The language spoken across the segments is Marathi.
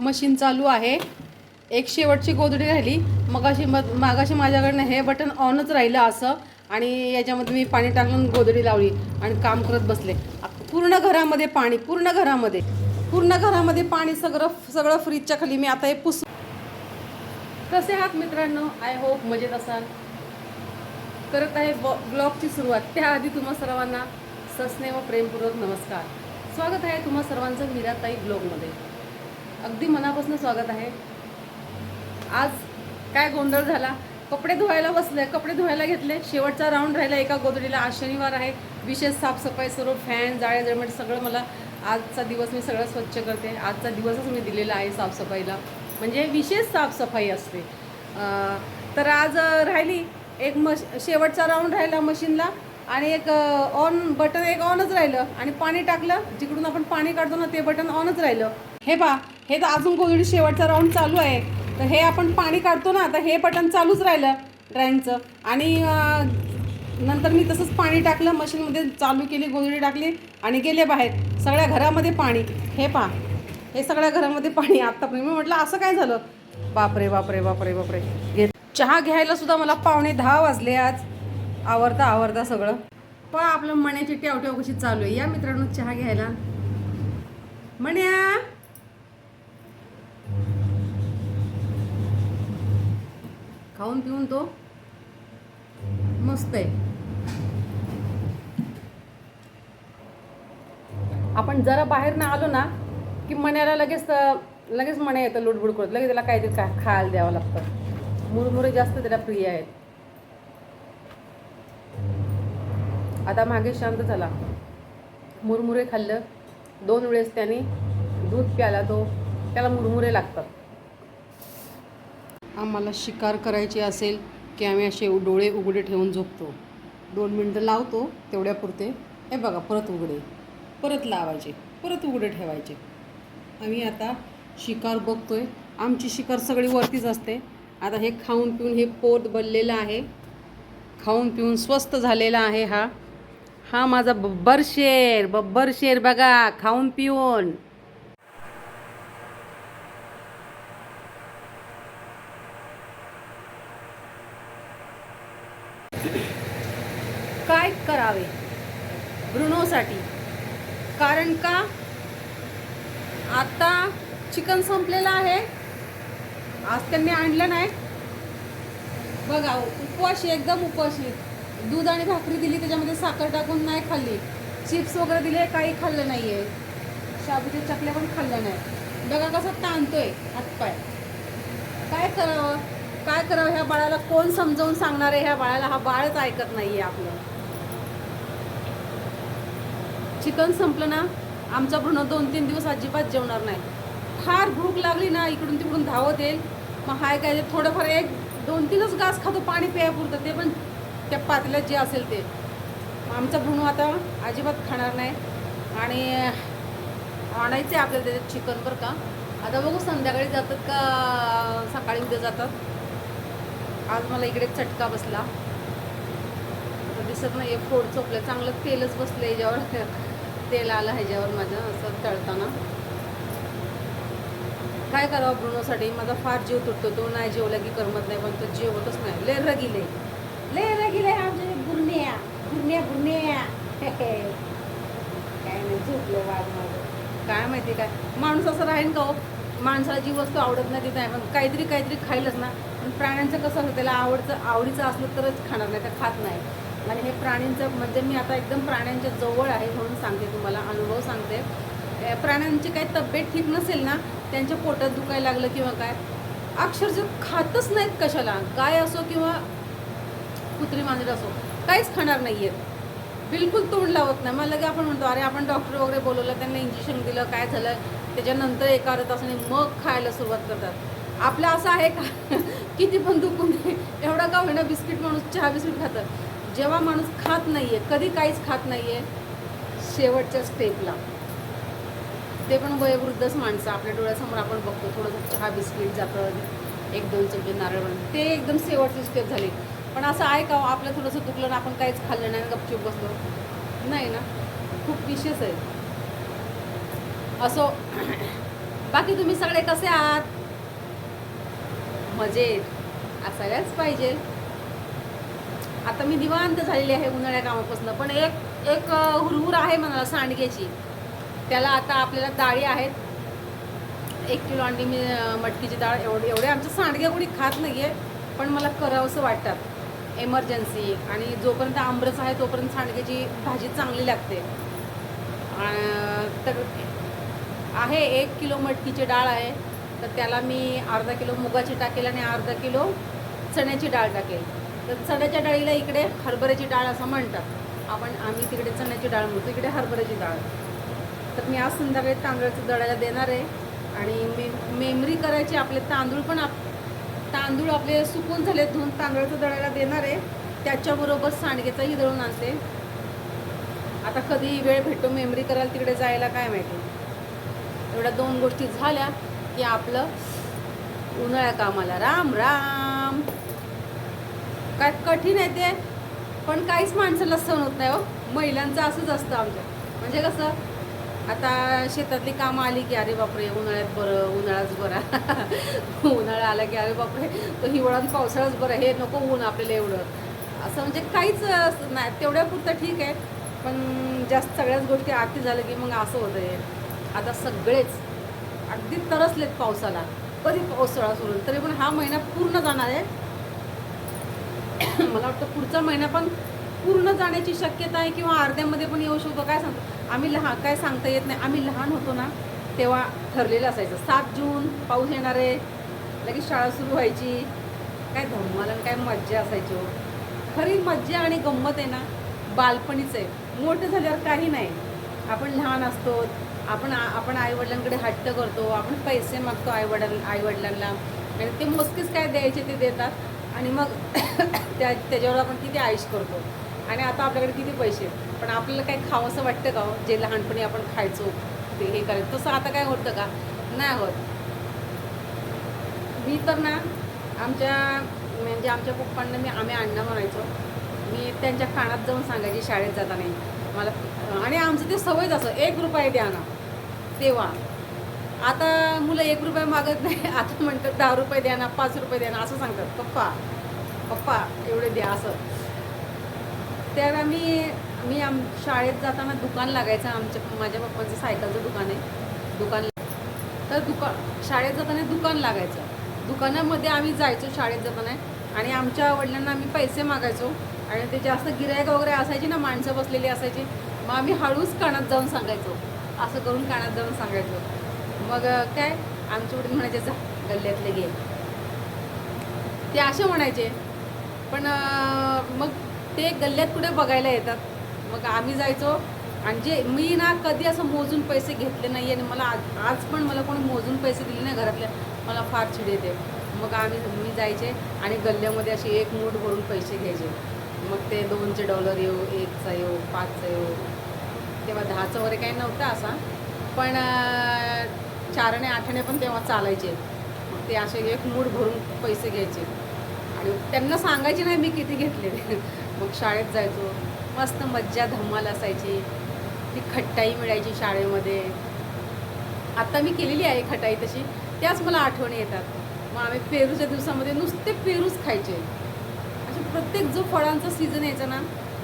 मशीन चालू आहे. एक शेवटची गोधडी राहिली. मगाशी मग मागाशी माझ्याकडनं हे बटन ऑनच राहिलं असं आणि याच्यामध्ये मी पाणी टाकून गोधडी लावली आणि काम करत बसले. पूर्ण घरामध्ये पाणी पूर्ण घरामध्ये पूर्ण घरामध्ये पाणी सगळं सगळं फ्रीजच्या खाली मी आता हे पुस कसे आहात मित्रांनो? आय होप मजेत असाल. करत आहे ब्लॉगची सुरुवात. त्याआधी तुम्हा सर्वांना सस्ने व प्रेमपूर्वक नमस्कार. स्वागत आहे तुम्हा सर्वांचं मीराताई ब्लॉगमध्ये अगदी मनापासून स्वागत आहे. आज काय गोंधळ झाला? कपडे धुवायला बसले कपडे धुवायला घेतले. शेवटचा राऊंड राहिला एका गोधडीला आज शनिवार आहे. विशेष साफसफाई सर्व फॅन जाळे जळमट सगळं मला आजचा दिवस मी सगळं स्वच्छ करते. आजचा दिवसच मी दिलेला आहे साफसफाईला. म्हणजे विशेष साफसफाई असते. तर आज राहिली एक मश शेवटचा राऊंड राहिला मशीनला आणि एक ऑन बटन एक ऑनच राहिलं. आणि पाणी टाकलं. जिकडून आपण पाणी काढतो ना ते बटन ऑनच राहिलं. हे पहा हे तर अजून गोधडी शेवटचा राऊंड चालू आहे. तर हे आपण पाणी काढतो ना तर हे बटन चालूच राहिलं ड्रायिंगचं आणि नंतर मी तसंच पाणी टाकलं मशीनमध्ये चालू केली गोधडी टाकली आणि गेले बाहेर. सगळ्या घरामध्ये पाणी. हे पहा हे सगळ्या घरामध्ये पाणी. आत्तापर्यंत मी म्हटलं असं काय झालं? बापरे बापरे बापरे बापरे. घे. चहा घ्यायला सुद्धा मला पावणे दहा वाजले आज. आवरता आवरता सगळं. पहा आपलं मण्याची टेवटेव कशी चालू आहे. या मित्रांनो चहा घ्यायला. मण्या! खाऊन पिऊन तो मस्त आहे. आपण जरा बाहेर ना आलो ना की मण्याला लगेच लगेच मण्या येतं लुडबुड करत लगेच त्याला काहीतरी खा खायला द्यावं लागतं. मुरमुरे जास्त त्याला प्रिय आहेत. आता मागे शांत झाला मुरमुरे खाल्लं. दोन वेळेस त्याने दूध प्याला तो. त्याला मुरमुरे लागतात. आम्हाला शिकार करायची असेल की आम्ही असे डोळे उघडे ठेवून झोपतो. दोन मिनटं लावतो तेवढ्यापुरते. हे बघा परत उघडे. परत लावायचे. परत उघडे ठेवायचे. आम्ही आता शिकार बघतोय. आमची शिकार सगळी वरतीच असते. आता हे खाऊन पिऊन हे पोट बनलेलं आहे. खाऊन पिऊन स्वस्त झालेला आहे हा. हा माझा बब्बर शेर. बब्बर शेर बघा खाऊन पिऊन काय करावे ब्रुनोसाठी कारण का? आता चिकन संपलेलं आहे. आज त्यांनी आणलं नाही. बघा उपवाशी एकदम उपवाशी दूध आणि भाकरी दिली त्याच्यामध्ये साखर टाकून नाही खाल्ली. चिप्स वगैरे दिले काही खाल्लं नाही आहे शाबूच्या चकल्या पण खाल्ल्या नाही. बघा कसं ताणतोय हातपाय. काय करावं? काय करावं? ह्या बाळाला कोण समजावून सांगणार आहे? ह्या बाळाला हा बाळच ऐकत नाही आहे आपलं. चिकन संपलं ना आमचा भ्रूण दोन तीन दिवस अजिबात जेवणार नाही. फार भूक लागली ना इकडून तिकडून धावत येईल. मग हाय काय ते थोडंफार एक दोन तीनच घास खातो पाणी प्यायपुरतं ते पण त्या पातल्यात जे असेल ते. आमचा भ्रूण आता अजिबात खाणार नाही. आणि आणायचं आहे आपल्याला त्याच्यात चिकन बरं का. आता बघू संध्याकाळी जातात का सकाळी उद्या जातात. आज मला इकडे चटका बसला. दिसत नाही फोड चोपलं चांगलं तेलच बसलं ह्याच्यावर तेल आलं ह्याच्यावर माझं असं तळताना. काय करावं ब्रुनोसाठी? माझा फार जीव तुटतो. तो नाही जेवला की करमत नाही पण तो जेवतच नाही. ले रगिले. ले रगिले आमचे बुरण्या बुरण्या बुरण्या काय नाही झोपलं वाघ माझं. काय माहिती काय? माणूस असं राहील का हो? माणसाला जी वस्तू आवडत नाही ती नाही. पण काहीतरी काहीतरी खाईलच ना. पण प्राण्यांचं कसं असतं त्याला आवडचं आवडीचं असलं तरच खाणार नाही तर खात नाही. आणि हे प्राण्यांचं म्हणजे मी आता एकदम प्राण्यांच्या जवळ आहे म्हणून सांगते तुम्हाला अनुभव सांगते. प्राण्यांची काही तब्येत ठीक नसेल ना त्यांच्या पोटात दुखायला लागलं किंवा काय अक्षरशः खातच नाहीत कशाला. गाय असो किंवा कुत्री मांजर असो काहीच खाणार नाही आहेत बिलकुल तोंड लावत नाही. मग लगे आपण म्हणतो अरे आपण डॉक्टर वगैरे बोलवलं त्यांना इंजेक्शन दिलं काय झालं? त्याच्यानंतर एका अर्धा तासाने मग खायला सुरुवात करतात. आपलं असं आहे का? किती पण दुखून एवढा का होईना बिस्किट माणूस चहा बिस्किट खातं? जेव्हा माणूस खात नाहीये कधी काहीच खात नाहीये शेवटच्या स्टेपला ते पण वयोवृद्धच माणसं आपल्या डोळ्यासमोर आपण बघतो. थोडंसं चहा बिस्किट जातं एक दोन चमचे नारळ. बनवून ते एकदम शेवटची स्टेप झाली. पण असं आहे का हो, आपलं थोडंसं दुखलं ना आपण काहीच खाल्लं नाही गपचूप बसलो. नाही ना? खूप विशेष आहे. असो बाकी तुम्ही सगळे कसे आहात? मजेत. असायलाच पाहिजे. आता मी निवांत झालेली आहे उन्हाळ्या कामापासून पण एक एक हुरहुर आहे मला सांडग्याची त्याला आता आपल्याला डाळी आहेत. एक किलो अंडी मी मटकीची डाळ एवढे एवढे आमचं सांडगे कोणी खात नाही आहे पण मला करावंसं वाटतात एमर्जन्सी आणि जोपर्यंत आंबरस आहे तोपर्यंत सांडग्याची भाजी चांगली लागते. तर आहे एक किलो मटकीची डाळ आहे. तर त्याला मी अर्धा किलो मुगाची टाकेल आणि अर्धा किलो चण्याची डाळ टाकेल. तर चण्याच्या डाळीला इकडे हरभऱ्याची डाळ असं म्हणतात. आपण आम्ही तिकडे चण्याची डाळ म्हणतो. इकडे हरभऱ्याची डाळ. तर मी आज संध्याकाळी तांदळाचं दळायला देणार आहे. आणि मे मेमरी करायची आपले तांदूळ पण आप तांदूळ आपले सुकून झाले धुवून तांदळाचं दळायला देणार आहे. त्याच्याबरोबर सांडगेचाही दळून आणते. आता कधी वेळ भेटतो मेमरी करायला तिकडे जायला काय माहिती. एवढ्या दोन गोष्टी झाल्या की आपलं उन्हाळ्या कामाला राम राम. काय कठीण आहे ते पण काहीच माणसाला सहन होत नाही हो. महिलांचं असंच असतं आमच्या. म्हणजे कसं आता शेतातली कामं आली की अरे बापरे उन्हाळ्यात बरं उन्हाळाच बरा. उन्हाळा आला की अरे बापरे तो हिवाळा पावसाळाच बरं हे नको ऊन आपल्याला एवढं. असं म्हणजे काहीच असं नाही. तेवढ्यापुरतं ठीक आहे. पण जास्त सगळ्याच गोष्टी आती झालं की मग असं होतं आहे आता सगळेच अगदी तरसलेत पावसाला. कधी पावसाळा सुरू तरी पण हा महिना पूर्ण जाणार आहे. मला वाटतं पुढचा महिना पण पूर्ण जाण्याची शक्यता आहे किंवा अर्ध्यामध्ये पण येऊ शकतो. काय सांगतो? आम्ही लहान काय सांगता येत नाही. आम्ही लहान होतो ना तेव्हा ठरलेलं असायचं. सात जून पाऊस येणार आहे. लगेच शाळा सुरू व्हायची. काय धम्माल काय मज्जा असायची हो. खरी मज्जा आणि गंमत आहे ना बालपणीच आहे. मोठं झाल्यावर काही नाही. आपण लहान असतो. आपण आपण आईवडिलांकडे हट्ट करतो. आपण पैसे मागतो आईवडिलां आईवडिलांना. आणि ते मोजकेच काय द्यायचे ते देतात. आणि मग त्या त्याच्यावर आपण किती आयुष करतो? आणि आता आपल्याकडे किती पैसे पण आपल्याला काही खावंसं वाटतं का हो? जे लहानपणी आपण खायचो ते हे करायचं? तसं आता काय होतं का? नाही होत. मी तर ना आमच्या म्हणजे आमच्या पप्पांना मी आम्ही अण्णा म्हणायचो. मी त्यांच्या कानात जाऊन सांगायची शाळेत जाताना. मला आणि आमचं ते सवयच असं एक रुपये द्या ना. तेव्हा. आता मुलं एक रुपये मागत नाही. आता म्हणतात दहा रुपये द्या ना पाच रुपये द्या ना असं सांगतात. पप्पा पप्पा एवढे द्या असं. त्यावेळा मी मी आम शाळेत जाताना दुकान लागायचं आमच्या माझ्या पप्पाचं सायकलचं दुकान आहे. दुकान तर दुकान शाळेत जाताना दुकान लागायचं. दुकानामध्ये आम्ही जायचो शाळेत जाताना. आणि आमच्या वडिलांना आम्ही पैसे मागायचो. आणि ते जास्त गिरायक वगैरे असायची ना माणसं बसलेली असायची. मग आम्ही हळूच कानात जाऊन सांगायचो. असं करून कानात जाऊन सांगायचो. मग काय? आमचे वडील म्हणायचे जा गल्ल्यातले घे. ते असे म्हणायचे. पण मग ते गल्ल्यात कुठे बघायला येतात. मग आम्ही जायचो. आणि जे मी ना कधी असं मोजून पैसे घेतले नाही आणि मला आज आज पण मला कोणी मोजून पैसे दिले नाही घरातल्या मला फार चिड येते. मग आम्ही मी जायचे आणि गल्ल्यामध्ये असे एक मूठ भरून पैसे घ्यायचे. मग ते दोनचे डॉलर येऊ एकचा येऊ पाचचा येऊ. तेव्हा दहाचं वगैरे काही नव्हतं असा. पण चारणे आठणे पण तेव्हा चालायचे. मग ते असे एक मूड भरून पैसे घ्यायचे. आणि त्यांना सांगायचे नाही मी किती घेतले. मग शाळेत जायचो. मस्त मज्जा धमाल असायची. ती खट्टाई मिळायची शाळेमध्ये. आत्ता मी केलेली आहे खटाई तशी. त्याच मला आठवणी येतात. मग आम्ही पेरूच्या दिवसामध्ये नुसते पेरूच खायचे. असे प्रत्येक जो फळांचा सीझन यायचा ना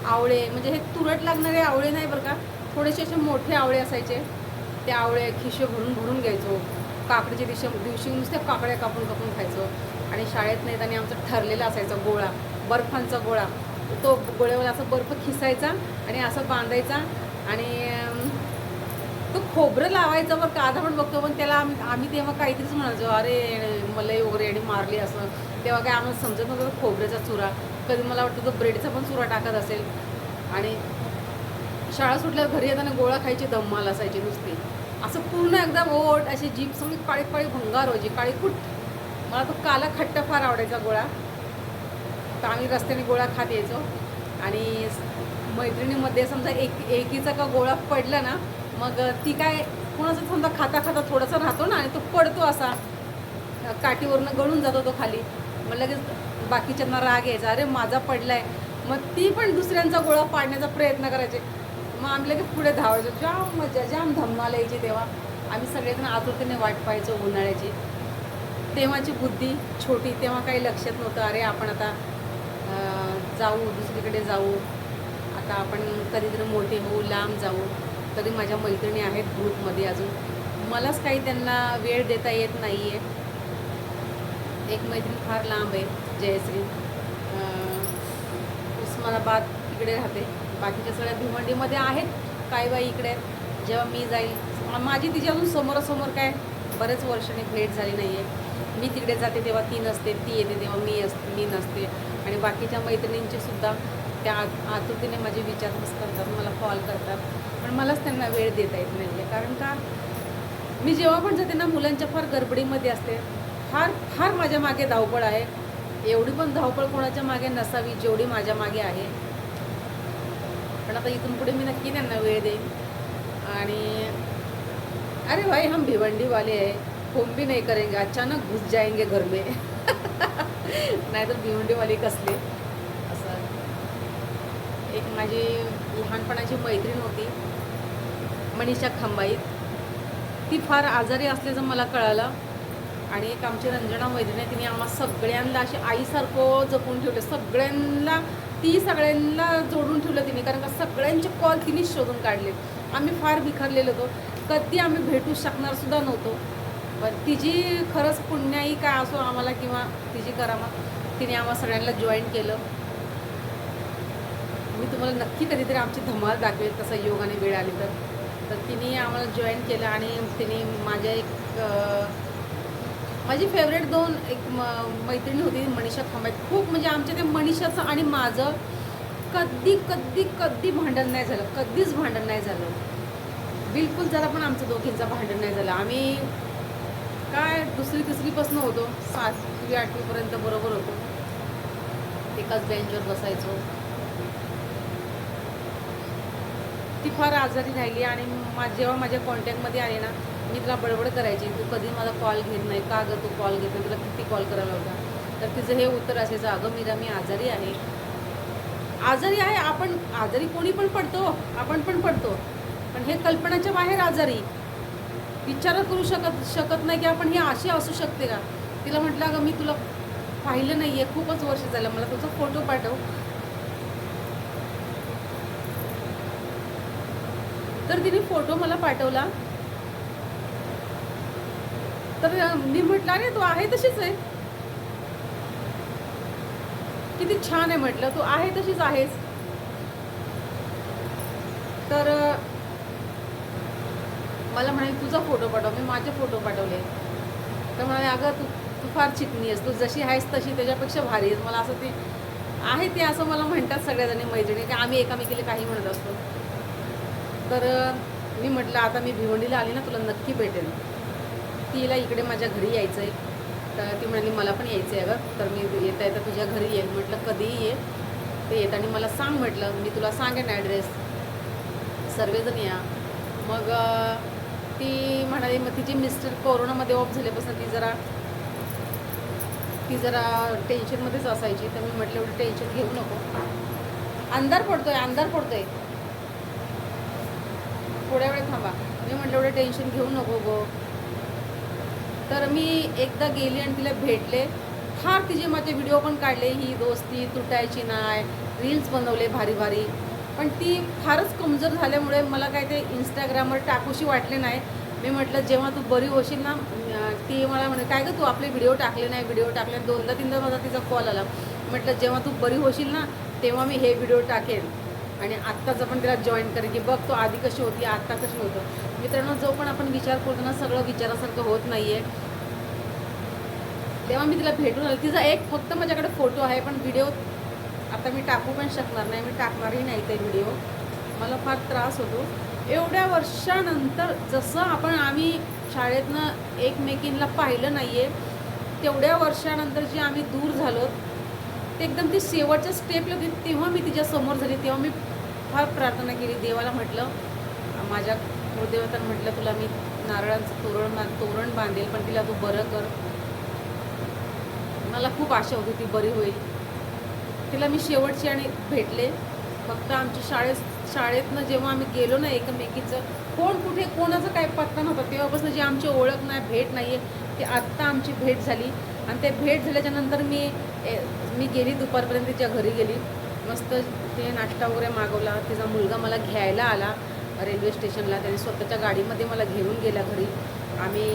आवळे म्हणजे हे तुरट लागणारे आवळे नाही बरं का? थोडेसे असे मोठे आवळे असायचे. ते आवळे खिशे भरून भरून घ्यायचो. काकडीच्या दिवशी दिवशी नुसत्या काकड्या कापून कापून खायचो. आणि शाळेत नाही आणि आमचा ठरलेला असायचा गोळा. बर्फांचा गोळा. तो गोळ्यावर असा बर्फ खिसायचा आणि असं बांधायचा आणि तो खोबरं लावायचं बरं का? आता पण बघतो पण त्याला आम्ही आम्ही तेव्हा काहीतरीच म्हणायचो अरे मलाई वगैरे आणि मारली असं. तेव्हा काय आम्हाला समजत नव्हतं खोबऱ्याचा चुरा. कधी मला वाटतं तो ब्रेडचा पण चुरा टाकत असेल. आणि शाळा सुटल्यावर घरी येताना गोळा खायची दम्माल असायची नुसती. असं पूर्ण एकदा ओट अशी जीप सगळी काळी काळी भंगार व्हायची काळी कुट मला तो काला खट्टा फार आवडायचा गोळा. तर आम्ही रस्त्याने गोळा खात यायचो. आणि मैत्रिणीमध्ये समजा एक एकीचा का गोळा पडला ना मग ती काय कोणाचं समजा खाता खाता थोडासा राहतो ना आणि तो पडतो असा. काठीवरनं गळून जातो तो खाली. मग लगेच बाकीच्यांना राग यायचा अरे माझा पडलाय. मग ती पण दुसऱ्यांचा गोळा पाडण्याचा प्रयत्न करायचे. मग आम्ही लगेच पुढे धावायचो. जाम मजा जाम धम्माल यायची तेव्हा. आम्ही सगळेजण आतुरतेने वाट पाहायचो उन्हाळ्याची. तेव्हाची बुद्धी छोटी तेव्हा काही लक्षात नव्हतं. अरे आपण आता जाऊ दुसरीकडे जाऊ. आता आपण कधीतरी मोठे होऊ लांब जाऊ. तरी माझ्या मैत्रिणी आहेत ग्रुपमध्ये अजून. मलाच काही त्यांना वेळ देता येत नाही आहे एक मैत्रीण फार लांब आहे जयश्री. उस्मानाबाद तिकडे राहते. बाकीच्या सगळ्या भिवंडीमध्ये आहेत. काही बाई इकडे? जेव्हा मी जाईल. माझी तिची अजून समोरासमोर काय? बरेच वर्षांनी भेट झाली नाही आहे मी तिकडे जाते तेव्हा ती नसते ती येते तेव्हा मी असते मी नसते. आणि बाकीच्या मैत्रिणींचे सुद्धा त्या आत- आतुरतेने माझे विचारपूस करतात मला कॉल करतात. पण मलाच त्यांना वेळ देता येत नाही आहे कारण का? मी जेव्हा पण जाते ना मुलांच्या फार गडबडीमध्ये असते. फार फार माझ्या मागे धावपळ आहे. एवढी पण धावपळ कोणाच्या मागे नसावी जेवढी माझ्या मागे आहे. पण आता इथून पुढे मी नक्की त्यांना वेळ देईन. आणि अरे भाई हम भिवंडी वाले फोन भी नाही करेंगे. अचानक घुस जाएंगे घर में. नाहीतर भिवंडी वाले कसले? असं. एक माझी लहानपणाची मैत्रीण होती मनीषा खंबाईत ती फार आजारी असल्याचं मला कळालं. आणि एक आमची रंजना मैत्रीण आहे तिने आम्हा सगळ्यांना अशी आईसारखं जपून ठेवलं. सगळ्यांना ती सगळ्यांना जोडून ठेवलं तिने कारण का सगळ्यांचे कॉल तिनेच शोधून काढले. आम्ही फार बिखरलेलो होतो. कधी आम्ही भेटू शकणार सुद्धा नव्हतो. पण तिची खरंच पुण्याई काय असो आम्हाला किंवा तिची करामा तिने आम्हा सगळ्यांना जॉईन केलं. मी तुम्हाला नक्की कधीतरी आमची धमाल दाखवेल तसं योग आणि वेळ आली तर. तर तिने आम्हाला जॉईन केलं आणि तिने माझ्या एक माझी फेवरेट दोन एक म मैत्रिणी होती मनीषा खंबात खूप म्हणजे आमच्या ते मनीषाचं आणि माझं कधी कधी कधी भांडण नाही झालं. कधीच भांडण नाही झालं. बिलकुल जरा पण आमचं दोघींचं भांडण नाही झालं. आम्ही काय दुसरी तिसरीपासून होतो. सातवी आठवीपर्यंत बरोबर होतो. एकाच बेंचवर बसायचो. ती फार आजारी राहिली आणि मा जेव्हा माझ्या कॉन्टॅक्टमध्ये आले ना मी तिला बडबड करायची तू कधी माझा कॉल घेत नाही का गं? तू कॉल घेत नाही तुला किती कॉल करायला होता तर तिचं हे उत्तर असायचं अगं मीरा मी आजारी आहे. आजारी आहे आपण आजारी कोणी पण पडतो आपण पण पडतो. पण हे कल्पनाच्या बाहेर आजारी. विचार करू शकत शकत नाही की आपण हे अशी असू शकते का? तिला म्हटलं अगं मी तुला पाहिलं नाही आहे खूपच वर्ष झालं मला तुझा फोटो पाठव. तर तिने फोटो मला पाठवला. तर मी म्हटलं अरे तू आहे तशीच आहे. किती छान आहे म्हटलं तू आहे तशीच आहेस. तर मला म्हणे तुझा फोटो पाठव मी माझे फोटो पाठवले. तर म्हणाले अगं तू तू फार चिकनी आहेस तू जशी आहेस तशी त्याच्यापेक्षा भारी आहेस. मला असं ते आहे ते असं मला म्हणतात सगळ्याजणी मैत्रिणी की आम्ही एकामेकीला काही म्हणत असतो. तर मी म्हटलं आता मी भिवंडीला आली ना तुला नक्की भेटेल तिला इकडे माझ्या घरी यायचं आहे तर ती म्हणाली मला पण यायचं आहे अगं. तर मी येता येता तुझ्या घरी येईल म्हटलं कधीही ये. ते येताना मला सांग म्हटलं मी तुला सांगेन ॲड्रेस सर्वजण या. मग ती म्हणाली मग तिची मिस्टर कोरोनामध्ये ऑफ झाल्यापासून ती जरा ती जरा टेन्शनमध्येच असायची. तर मी म्हटलं एवढं टेन्शन घेऊ नको. अंधार पडतोय अंधार पडतोय. थोड्या वेळ थांबा. मी म्हटलं एवढं टेन्शन घेऊ नको गो. तर मी एकदा गेली आणि तिला भेटले. फार तिचे माझे व्हिडिओ पण काढले ही दोस्ती तुटायची नाही रील्स बनवले भारी भारी. पण ती फारच कमजोर झाल्यामुळे मला काय ते इंस्टाग्रामवर टाकूशी वाटले नाही. मी म्हटलं जेव्हा तू बरी होशील ना ती मला म्हणे काय गं तू आपले व्हिडिओ टाकले नाही व्हिडिओ टाकले दोनदा तीनदा माझा तिचा कॉल आला. म्हटलं जेव्हा तू बरी होशील ना तेव्हा मी हे व्हिडिओ टाकेन. आणि आत्ताच आपण तिला जॉईन करेन की बघ तो आधी कशी होती आत्ता कशी होतं मित्रांनो जो पण आपण विचार करतो ना सगळं विचारासारखं होत नाही आहे तेव्हा मी तिला भेटून आले. तिचा एक फक्त माझ्याकडे फोटो आहे पण व्हिडिओ आता मी टाकू पण शकणार नाही. मी टाकणारही नाही ते व्हिडिओ मला फार त्रास होतो. एवढ्या वर्षानंतर जसं आपण आम्ही शाळेतनं एकमेकींना पाहिलं नाही आहे तेवढ्या वर्षानंतर जे आम्ही दूर झालो ते एकदम ती शेवटच्या स्टेपला होती तेव्हा मी तिच्या समोर झाली तेव्हा मी फार प्रार्थना केली देवाला म्हटलं माझ्या कुलदेवतांना म्हटलं तुला मी नारळांचं तोरण बांध तोरण बांधेल पण तिला तू बरं कर. मला खूप आशा होती ती बरी होईल. तिला मी शेवटची आणि भेटले. फक्त आमच्या शाळेत शाळेतनं जेव्हा आम्ही गेलो ना एकमेकीचं कोण कुठे कोणाचं काय पत्ता नव्हता तेव्हापासून जी आमची ओळख नाही भेट नाही आहे ती आत्ता आमची भेट झाली. आणि ते भेट झाल्याच्यानंतर मी ए, मी गेली दुपारपर्यंत तिच्या घरी गेली. मस्त ते नाश्ता वगैरे मागवला. तिचा मुलगा मला घ्यायला आला रेल्वे स्टेशनला. त्याने स्वतःच्या गाडीमध्ये मला घेऊन गेला घरी. आम्ही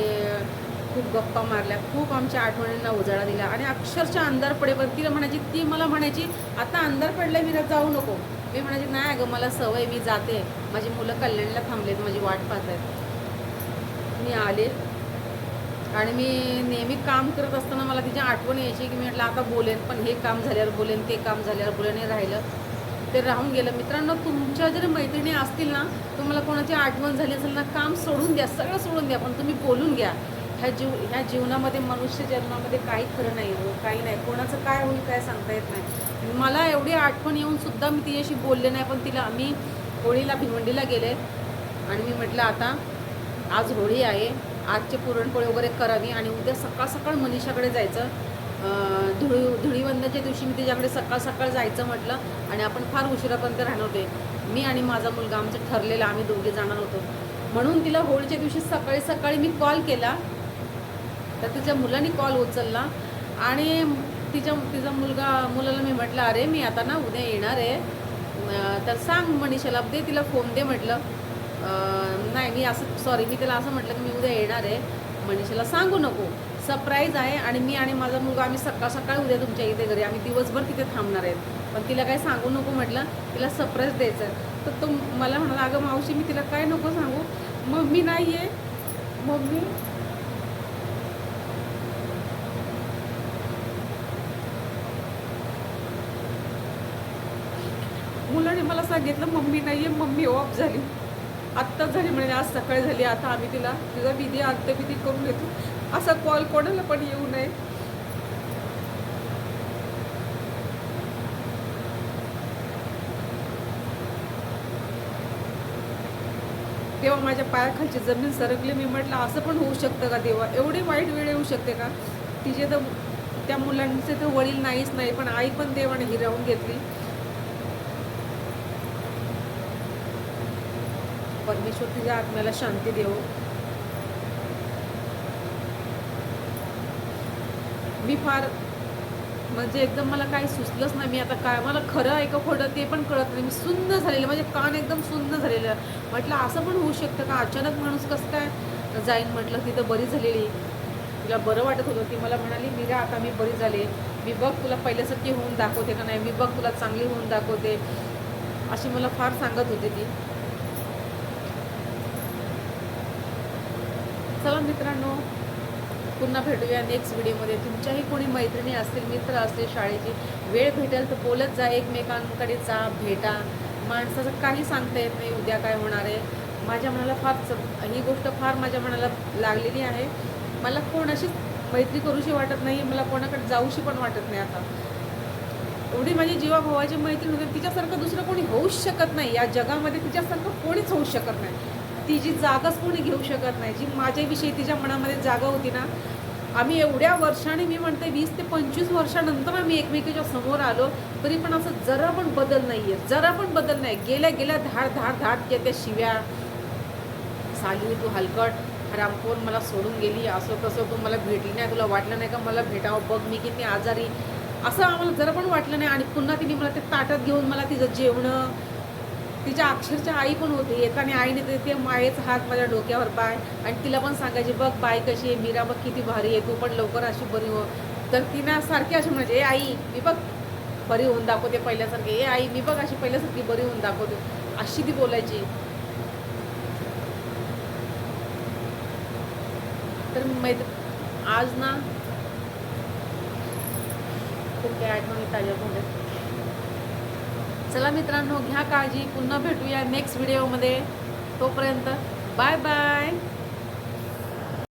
खूप गप्पा मारल्या. खूप आमच्या आठवणींना उजाळा दिला. आणि अक्षरशः अंधार पडेपर्यंत तिला म्हणायची ती मला म्हणायची आता अंधार पडलाय मी जाऊ नको. मी म्हणायची नाही अगं मला सवय मी जाते. माझी मुलं कल्याणला थांबलेत माझी वाट पाहत आहेत मी आले. आणि मी नेहमी काम करत असताना मला तिची आठवण यायची की मी म्हटलं आता बोलेन पण हे काम झाल्यावर बोलेन ते काम झाल्यावर बोलेन हे राहिलं. ते राहून गेलं. मित्रांनो तुमच्या जर मैत्रिणी असतील ना तुम्हाला कोणाची आठवण झाली असेल ना काम सोडून द्या सगळं सोडून द्या पण तुम्ही बोलून घ्या. ह्या जीव ह्या जीवनामध्ये मनुष्य जन्मामध्ये काही खरं नाही हो काही नाही. कोणाचं काय होईल काय सांगता येत नाही. मला एवढी आठवण येऊन सुद्धा मी तिच्याशी बोलले नाही पण तिला आम्ही होळीला भिवंडीला गेले. आणि मी म्हटलं आता आज होळी आहे आजचे पुरणपोळी वगैरे करावी आणि उद्या सकाळ सकाळ मनीषाकडे जायचं. धुळी धुळीवंदनाच्या दिवशी मी तिच्याकडे सकाळ सकाळ जायचं म्हटलं आणि आपण फार उशिरापर्यंत राहणार होते. मी आणि माझा मुलगा आमचं ठरलेलं आम्ही दोघे जाणार होतो. म्हणून तिला होळीच्या दिवशी सकाळी सकाळी मी कॉल केला. तर तिच्या मुलांनी कॉल उचलला आणि तिच्या तिचा मुलगा मुलाला मी म्हटलं अरे मी आता ना उद्या येणार आहे. तर सांग मनीषाला दे तिला फोन दे म्हटलं. नाही मी असं सॉरी मी तिला असं म्हटलं की मी उद्या येणार आहे. मनीषाला सांगू नको. सरप्राईज आहे आणि मी आणि माझा मुलगा आम्ही सकाळ सकाळ उद्या तुमच्या इथे घरी आम्ही दिवसभर तिथे थांबणार आहेत. पण तिला काय सांगू नको म्हटलं तिला सरप्राईज द्यायचं आहे. तर तो मला म्हणाला अगं मावशी मी तिला काय नको सांगू? मम्मी नाही आहे मम्मी? मुलाने मला सांगितलं मम्मी नाही आहे मम्मी ऑफ झाली. आत्ताच झाली म्हणजे आज सकाळी झाली आता आम्ही तिला तुझा विधी अंत्यविधी करून घेतो. असा कॉल कोणाला पण येऊ नये. तेव्हा माझ्या पायाखालची जमीन सरकली मी म्हटलं असं पण होऊ शकतं का देवा? एवढी वाईट वेळ येऊ शकते का? तिचे तर त्या मुलांचे तर वडील नाहीच नाही पण आई पण देवाने हिरावून घेतली. परमेश्वर तिच्या आत्म्याला शांती देव मी फार म्हणजे एकदम मला काही सुचलंच नाही. मी आता काय मला खरं आहे का खोटं ते पण कळत नाही. मी सुन्न झालेलं म्हणजे कान एकदम सुन्न झालेलं. म्हटलं असं पण होऊ शकतं का? अचानक माणूस कसं काय जाईन म्हटलं तिथं बरी झालेली. तिला बरं वाटत होतं ती मला म्हणाली मीरा आता मी बरी झाले. मी बघ तुला पहिल्यासारखी होऊन दाखवते का नाही? मी बघ तुला चांगली होऊन दाखवते. अशी मला फार सांगत होती ती. चला मित्रांनो पुन्हा भेटूया नेक्स्ट व्हिडिओमध्ये तुमच्याही कोणी मैत्रिणी असतील मित्र असतील शाळेची वेळ भेटेल तर बोलत जा. एकमेकांकडे जा भेटा. माणसाचं काही सांगता येत नाही उद्या काय होणार आहे? माझ्या मनाला फार च- ही गोष्ट फार माझ्या मनाला लागलेली आहे. मला कोणाशीच मैत्री करूशी वाटत नाही मला कोणाकडे जाऊशी पण वाटत नाही आता. एवढी माझी जीवाभावाची मैत्रीण होते तिच्यासारखं दुसरं कोणी होऊच शकत नाही. या जगामध्ये तिच्यासारखं कोणीच होऊ शकत नाही. तिची जागाच कोणी घेऊ शकत नाही जी माझ्याविषयी तिच्या मनामध्ये जागा होती ना आम्ही एवढ्या वर्षाने मी म्हणते वीस ते पंचवीस वर्षानंतर आम्ही एकमेकीच्या समोर आलो तरी पण असं जरा पण बदल नाही आहे जरा पण बदल नाही. गेल्या गेल्या धाड धाड धाड त्या त्या शिव्या साली तू हलकट रामपोर मला सोडून गेली असं कसं तू मला भेटली नाही तुला वाटलं नाही का मला भेटावं बघ मी किती आजारी. असं आम्हाला जरा पण वाटलं नाही आणि पुन्हा तिने मला ते ताटात घेऊन मला तिचं जेवणं तिच्या अक्षरच्या आई पण होती. येताना आईने ते ते मायेचा हात माझ्या डोक्यावर पाय आणि तिला पण सांगायची बघ बाय कशी आहे मीरा बघ किती भारी आहे तू पण लवकर अशी बरी हो. तर तिनं सारखी अशी म्हणजे ए आई मी बघ बरी होऊन दाखवते पहिल्यासारखी. ए आई मी बघ अशी पहिल्यासारखी बरी होऊन दाखवते. अशी ती बोलायची. तर मैत्र आज ना खूप काही आठवणी ताज्या झाल्या. चला मित्रांनो घ्या काळजी. पुन्हा भेटूया नेक्स्ट व्हिडिओमध्ये तोपर्यंत बाय बाय